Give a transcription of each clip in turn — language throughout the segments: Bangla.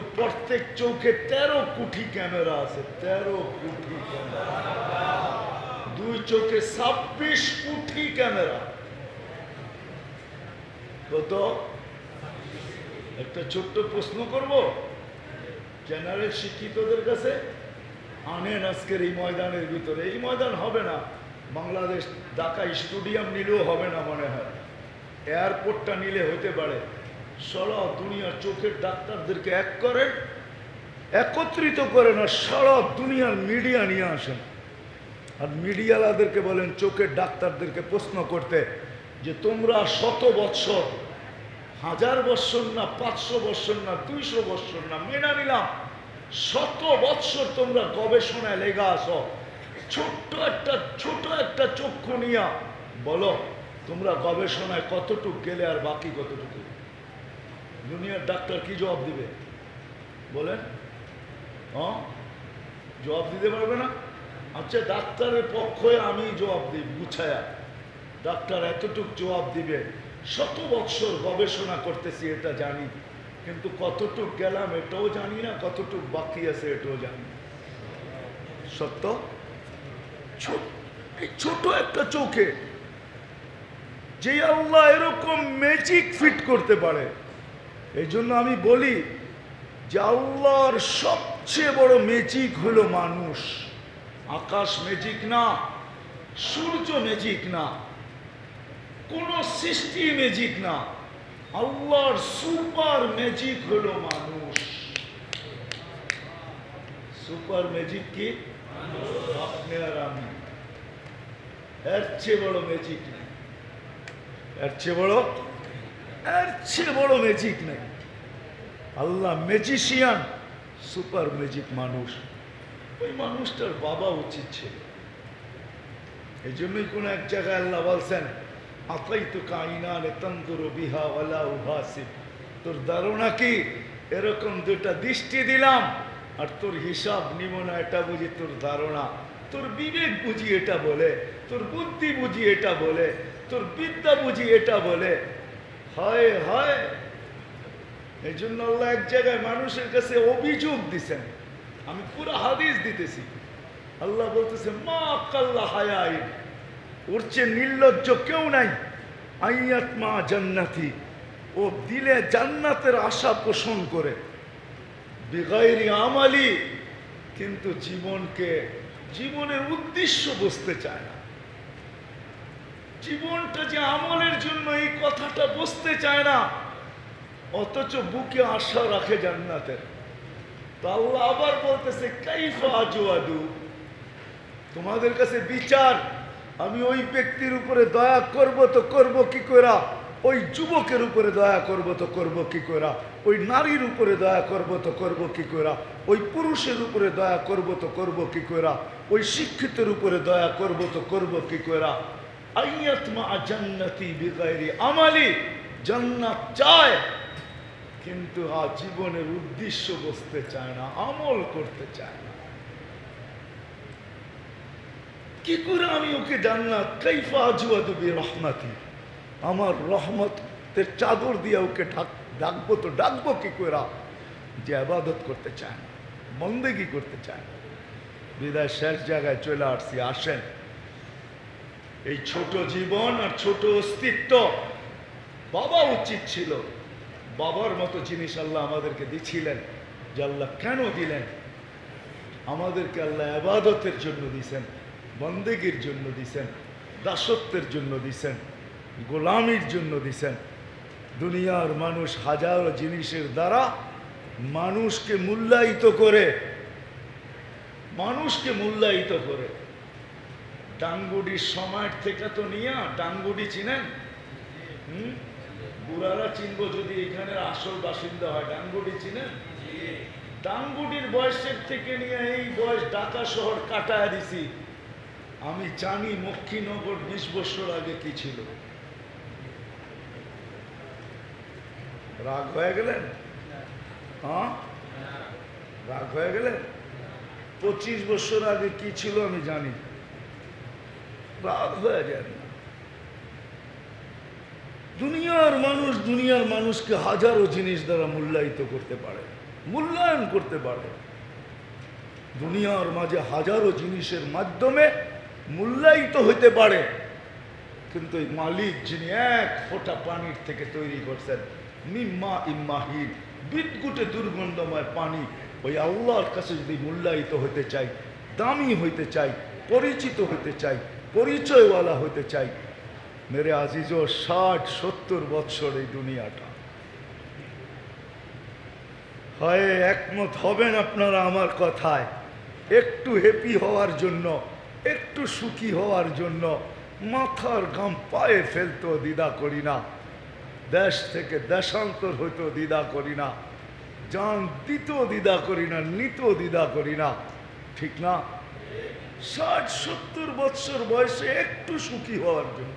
প্রত্যেক চৌকে তেরো কোটি ক্যামেরা আছে, তেরো কোটি ক্যামেরা। দুই চোখে ছাব্বিশ কোটি ক্যামেরা। কত? একটা ছোট্ট প্রশ্ন করব? জেনারেল শিক্ষিতদের কাছে আনেন আজকের এই ময়দানের ভিতরে। এই ময়দান হবে না, বাংলাদেশ ঢাকা স্টেডিয়াম নিলেও হবে না মনে হয়। এয়ারপোর্টটা নিলে হতে পারে। সারা দুনিয়ার চোখের ডাক্তারদেরকে এক করেন, একত্রিত করেন আর সারা দুনিয়ার মিডিয়া নিয়ে আসেন। আর মিডিয়ালাদেরকে বলেন, চোখের ডাক্তারদেরকে প্রশ্ন করতে যে, তোমরা শত বৎসর, হাজার বৎসর না, পাঁচশো বৎসর না, দুইশো বৎসর না, মেনা নিলাম, শত বৎসর তোমরা গবেষণায় লেগা আসো ছোট্ট একটা, ছোট একটা চক্ষু নিয়া বলো, তোমরা গবেষণায় কতটুক গেলে আর বাকি কতটুকু? দুনিয়ার ডাক্তার কি জবাব দিবে? বলেন। হ্যাঁ? জবাব দিতে পারবে না? আচ্ছা ডাক্তারের পক্ষে আমি জবাব দিই গুছায়া ডাক্তার এতটুক জবাব দিবে, শত বৎসর গবেষণা করতেছি, এটা জানি। কিন্তু কতটুক গেলাম, এটাও জানি না, কতটুক বাকি আছে, এটাও জানি সত্য? এই ছোট একটা চোখে যে আল্লাহ এরকম ম্যাজিক ফিট করতে পারে এই জন্য আমি বলি যে আল্লাহর সবচেয়ে বড় ম্যাজিক হলো মানুষ। আকাশ ম্যাজিক না, সূর্য ম্যাজিক না, কোন সৃষ্টি ম্যাজিক না, আল্লাহর সুপার ম্যাজিক হলো মানুষ। সুপার ম্যাজিক কি? আপনি আর আমি। এর চেয়ে বড় ম্যাজিক নেই। এর চেয়ে বড় এর চেয়ে বড় ম্যাজিক নেই। আল্লাহ ম্যাজিশিয়ান সুপার ম্যাজিক মানুষ। ওই মানুষটার বাবা উচিত ছিল। এই জন্যই কোন এক জায়গায় আল্লাহ বলছেন আতাই তো কাইনা রে তন্দুর বিহা ওয়ালা উহাসিব। তোর ধারণা কি? এরকম দুটা দৃষ্টি দিলাম, আর তোর হিসাব নিব না, এটা বুঝি তোর ধারণা। তোর বিবেক বুঝি এটা বলে, তোর বুদ্ধি বুঝি এটা বলে, তোর বিদ্যা বুঝি এটা বলে হয় হয়। এই জন্য আল্লাহ এক জায়গায় মানুষের কাছে অভিযোগ দিছেন। আমি পুরো হাদিস দিতেছি। আল্লাহ বলতেছে, মা কাল্লা হায়াই ওর চেয়ে নির্লজ্জ কেউ নাই। আইয়াত মা জান্নাতি। ও দিলে জান্নাতের আশা পোষণ করে। বেগাইরি আমালি। কিন্তু জীবনকে, জীবনের উদ্দেশ্য বুঝতে চায় না। জীবনটা যে আমলের জন্য এই কথাটা বুঝতে চায় না, অথচ বুকে আশা রাখে জান্নাতের। তো আল্লাহ আবার বলতেছে, কাইফা আজু তোমাদের কাছে বিচার, আমি ওই ব্যক্তির উপরে দয়া করব তো করব কি করা ওই যুবকের উপরে দয়া করব তো করব কি করা ওই নারীর উপরে দয়া করব তো করব কি করা ওই পুরুষের উপরে দয়া করব তো করব কি করা ওই শিক্ষিতের উপরে দয়া করব তো করব কি করা আমালি, জান্নাত চায়। কিন্তু আ জীবনের উদ্দেশ্য বসতে চায় না, আমল করতে চায় না। কি করে আমি ওকে জান্নাত? রহমাতি আমার রহমতের চাদর দিয়ে ওকে ডাকবো তো ডাকবো কি করে? যে আবাদত করতে চায় না বন্দেগি করতে চায় না। বিদায় শেষ জায়গায় চলে আসছি, আসেন। এই ছোট জীবন আর ছোট অস্তিত্ব বাবা উচিত ছিল। বাবার মতো জিনিস আল্লাহ আমাদেরকে দিছিলেন, যে আল্লাহ কেন দিলেন? আমাদেরকে আল্লাহ আবাদতের জন্য দিছেন, বন্দেগীর জন্য দিছেন, দাসত্বের জন্য দিছেন, গোলামির জন্য দিছেন। দুনিয়ার মানুষ হাজারো জিনিসের দ্বারা মানুষকে মূল্যায়িত করে, মানুষকে মূল্যায়িত করে। ডাঙ্গুডির সময় থেকে তো নিয়া ডাঙ্গুডি চিনেন? হুম? বুড়ারা চিনব যদি এখানের আসল বাসিন্দা হয়, ডাঙ্গুডি চিনেন? ডাঙ্গুডির বয়সের থেকে নিয়ে এই বয়স ঢাকা শহর কাটায় দিছি। আমি জানি মক্ষীনগর বিশ বছর আগে কি ছিল। রাগ হয়ে গেলেন? হ্যাঁ? রাগ হয়ে গেলেন? পঁচিশ বছর আগে কি ছিল আমি জানি। রাগ হয়ে না দুনিয়ার মানুষ দুনিয়ার মানুষকে হাজারো জিনিস দ্বারা মূল্যায়িত করতে পারে, মূল্যায়ন করতে পারে। দুনিয়ার মাঝে হাজারো জিনিসের মাধ্যমে মূল্যায়িত হতে পারে। কিন্তু এই মালিক যিনি এক ফোঁটা পানির থেকে তৈরি করছেন, মিম্মা ইম্মাহিন বিদ্যুটে দুর্গন্ধময় পানি, ওই আল্লাহর কাছে যদি মূল্যায়িত হতে চাই, দামি হইতে চাই, পরিচিত হতে চাই পরিচয়ওয়ালা হতে চাই। মেরে আজিজ ষাট, সত্তর বৎসর এই দুনিয়াটা। হয় একমত হবেন আপনারা আমার কথায়, একটু হ্যাপি হওয়ার জন্য, একটু সুখী হওয়ার জন্য, মাথার গাম পায়ে ফেলতো দ্বিধা করি না। দেশ থেকে দেশান্তর হইতো দ্বিধা করি না। যান দিত দ্বিধা করি না নিত দ্বিধা করি না। ঠিক না? ষাট, সত্তর বৎসর বয়সে একটু সুখী হওয়ার জন্য,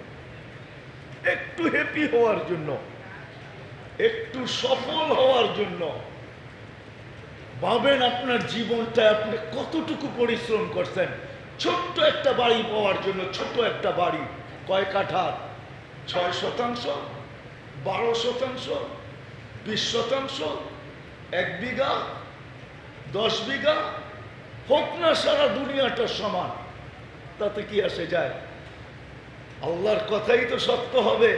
একটু হ্যাপি হওয়ার জন্য, একটু সফল হওয়ার জন্য, ভাবেন আপনার জীবনটা আপনি কতটুকু পরিশ্রম করছেন? ছোট্ট একটা বাড়ি পাওয়ার জন্য ছোট একটা বাড়ি কয় কাঠার ছয় শতাংশ, বারো শতাংশ, বিশ শতাংশ, এক বিঘা, দশ বিঘা হোক না সারা দুনিয়াটা সমান, তাতে কি আসে যায়? আল্লাহর কথাই তো সত্য হবে।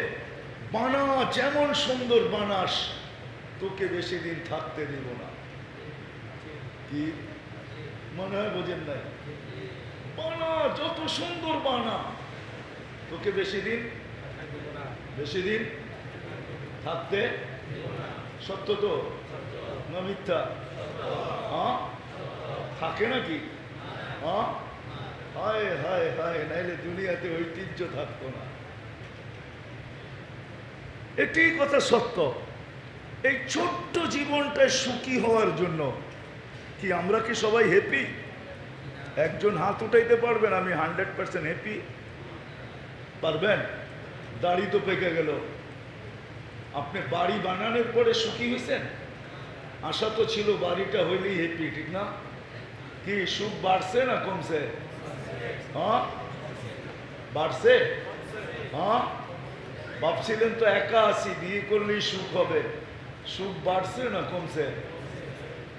বানা, যেমন সুন্দর বানাস, তোকে বেশি দিন থাকতে দিব না। কি? মনে হয় বোঝেন নাই? বানা, যত সুন্দর বানা, তোকে বেশি দিন বেশি দিন থাকতে সত্য তো? না মিথ্যা? হ্যাঁ থাকে নাকি? হ্যাঁ হায় হায়, নাইলে দুনিয়াতে ঐতিহ্য থাকতো না। এটি কথা সত্য। এই ছোট্ট জীবনটায় সুখী হওয়ার জন্য কি আমরা কি সবাই হ্যাপি একজন হাত উঠাইতে পারবেন, আমি হান্ড্রেড পার্সেন্ট হ্যাপি পারবেন? দাড়ি তো পেকে গেল। আপনি বাড়ি বানানোর পরে সুখী হয়েছেন? আশা তো ছিল বাড়িটা হইলেই হ্যাপি ঠিক না? কি, সুখ বাড়ছে না কমছে? হ্যাঁ? বাড়ছে? হ্যাঁ? ভাবছিলেন তো একা আছি, বিয়ে করলেই সুখ হবে। সুখ বাড়ছে না কমছে?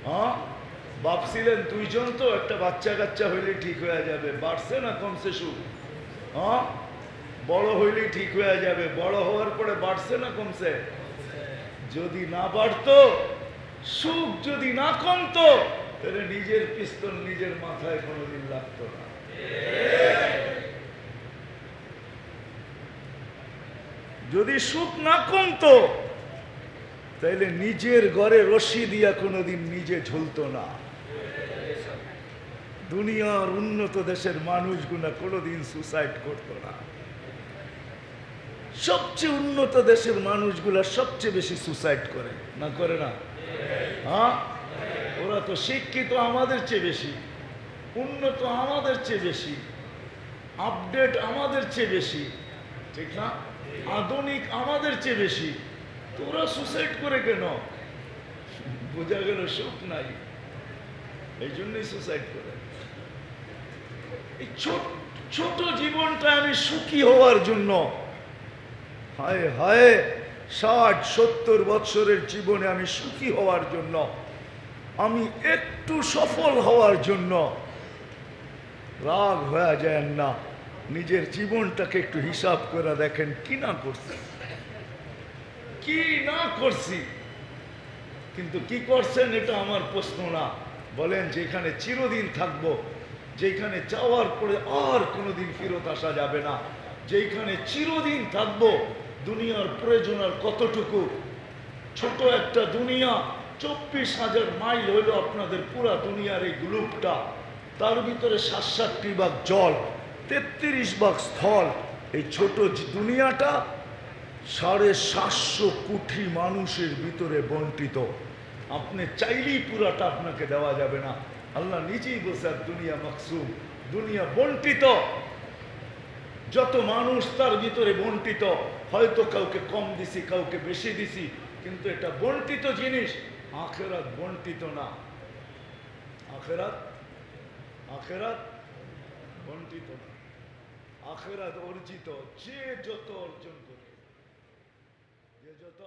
হ্যাঁ? ভাবছিলেন দুইজন তো, একটা বাচ্চা কাচ্চা হইলে ঠিক হয়ে যাবে। বাড়ছে না কমছে সুখ? হ্যাঁ? বড় হইলেই ঠিক হয়ে যাবে। বড় হওয়ার পরে বাড়ছে না কমছে? যদি না বাড়তো, সুখ যদি না কমতো তাহলে নিজের পিস্তল নিজের মাথায় কোনোদিন লাগতো না। যদি সুখ না কমতো, তাইলে নিজের ঘরে রশি দিয়া কোনোদিন নিজে ঝুলতো না। দুনিয়ার উন্নত দেশের মানুষগুলা কোনোদিন সুসাইড করতো না। সবচেয়ে উন্নত দেশের মানুষগুলা সবচেয়ে বেশি সুসাইড করে। না করে না? হ্যাঁ? ওরা তো শিক্ষিত আমাদের চেয়ে বেশি, উন্নত আমাদের চেয়ে বেশি আপডেট আমাদের চেয়ে বেশি, ঠিক না? আধুনিক আমাদের চেয়ে বেশি। তো ওরা সুসাইড করে কেন? বোঝা গেল সুখ নাই। এই জন্যই সুসাইড করে। এই ছোট ছোট জীবনটা আমি সুখী হওয়ার জন্য, হায় হায়, ষাট, সত্তর বৎসরের জীবনে আমি সুখী হওয়ার জন্য আমি একটু সফল হওয়ার জন্য রাগ হয়ে যায় না। নিজের জীবনটাকে একটু হিসাব করে দেখেন কি না করছি। কি না করছি। কিন্তু কি করছেন এটা আমার প্রশ্ন না। বলেন যেখানে চিরদিন থাকব, যেখানে যাওয়ার পরে আর কোনোদিন ফেরত আসা যাবে না। যেখানে চিরদিন থাকব, দুনিয়ার প্রয়োজন আর কতটুকু? ছোট একটা দুনিয়া চব্বিশ হাজার মাইল হইল আপনাদের পুরা দুনিয়ার এই গ্লুপটা তার ভিতরে সাত সাতটি ভাগ জল, তেত্রিশ ভাগ স্থল। এই ছোট দুনিয়াটা সাড়ে সাতশো কোটি মানুষের ভিতরে বন্টিত। আপনি চাইলেই পুরাটা আপনাকে দেওয়া যাবে না। আল্লাহ নিজেই বসে আর দুনিয়া মাকসুম, দুনিয়া বন্টিত। যত মানুষ তার ভিতরে বন্টিত, হয়তো কাউকে কম দিছি, কাউকে বেশি দিছি, কিন্তু এটা বন্টিত জিনিস। আখেরাত বন্টিত না। আখেরাত আখেরাত বন্টিত না। আখেরাত অর্জিত যে যত অর্জন করে, যে যত